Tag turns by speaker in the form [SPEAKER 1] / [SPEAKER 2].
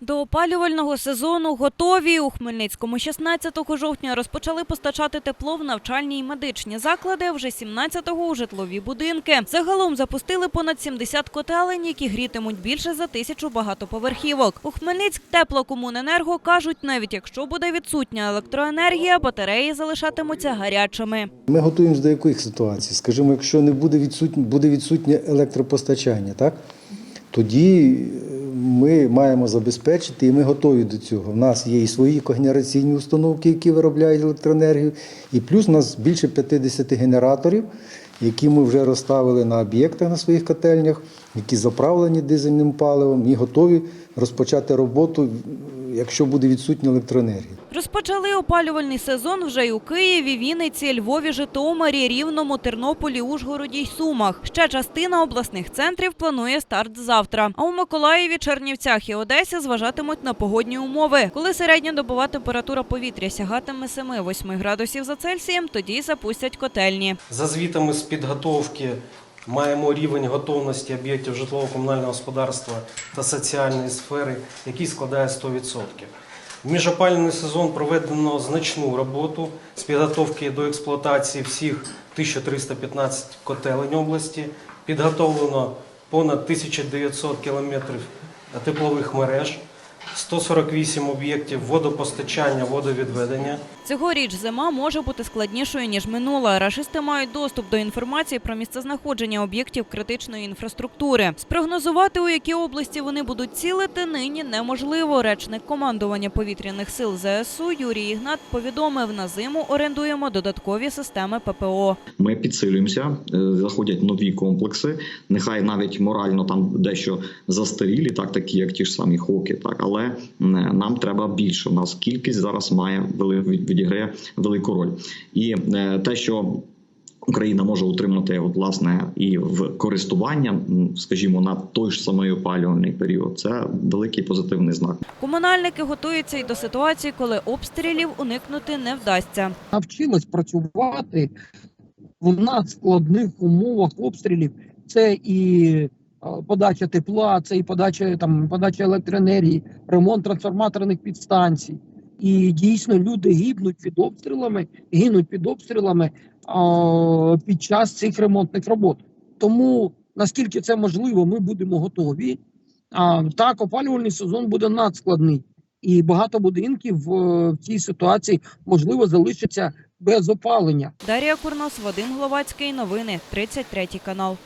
[SPEAKER 1] До опалювального сезону готові. У Хмельницькому 16 жовтня розпочали постачати тепло в навчальні і медичні заклади, вже 17-го – у житлові будинки. Загалом запустили понад 70 котелень, які грітимуть більше за тисячу багатоповерхівок. У Хмельницьк теплокомуненерго кажуть, навіть якщо буде відсутня електроенергія, батареї залишатимуться гарячими.
[SPEAKER 2] Ми готуємося до яких ситуацій? Скажімо, якщо не буде відсутнє, буде відсутнє електропостачання, так? тоді ми маємо забезпечити, і ми готові до цього. У нас є і свої когенераційні установки, які виробляють електроенергію, і плюс у нас більше 50 генераторів, які ми вже розставили на об'єктах на своїх котельнях, які заправлені дизельним паливом і готові розпочати роботу, якщо буде відсутня електроенергія.
[SPEAKER 1] Розпочали опалювальний сезон вже й у Києві, Вінниці, Львові, Житомирі, Рівному, Тернополі, Ужгороді й Сумах. Ще частина обласних центрів планує старт завтра. А у Миколаєві, Чернівцях і Одесі зважатимуть на погодні умови. Коли середньодобова температура повітря сягатиме 7-8 градусів за Цельсієм, тоді запустять котельні.
[SPEAKER 3] За звітами з підготовки маємо рівень готовності об'єктів житлово-комунального господарства та соціальної сфери, який складає 100%. В міжопалювальний сезон проведено значну роботу з підготовки до експлуатації всіх 1315 котелень області. Підготовлено понад 1900 кілометрів теплових мереж, 148 об'єктів водопостачання, водовідведення.
[SPEAKER 1] Цьогоріч зима може бути складнішою ніж минула. Рашисти мають доступ до інформації про місцезнаходження об'єктів критичної інфраструктури. Спрогнозувати, у які області вони будуть цілити, нині неможливо. Речник командування повітряних сил ЗСУ Юрій Ігнат повідомив: на зиму орендуємо додаткові системи ППО.
[SPEAKER 4] Ми підсилюємося, е, заходять нові комплекси. Нехай навіть морально там дещо застарілі, так такі як ті ж самі хоки, так але нам треба більше. У нас кількість зараз має вели- відіграє велику роль, і е, те, що Україна може утримати от, власне і в користування, скажімо, на той ж самий опалювальний період, це великий позитивний знак.
[SPEAKER 1] Комунальники готуються й до ситуації, коли обстрілів уникнути не вдасться.
[SPEAKER 5] навчилась працювати в надскладних умовах обстрілів. Це і подача тепла, це і подача там подача електроенергії, ремонт трансформаторних підстанцій. І дійсно люди гибнуть під обстрілами, гинуть під обстрілами а, під час цих ремонтних робот. Тому наскільки це можливо, ми будемо готові. А так, опалювальний сезон буде надскладний, і багато будинків в цій ситуації можливо залишаться без опалення.
[SPEAKER 1] Дар'я Курнос, Вадим Гловацький. Новини 33 канал.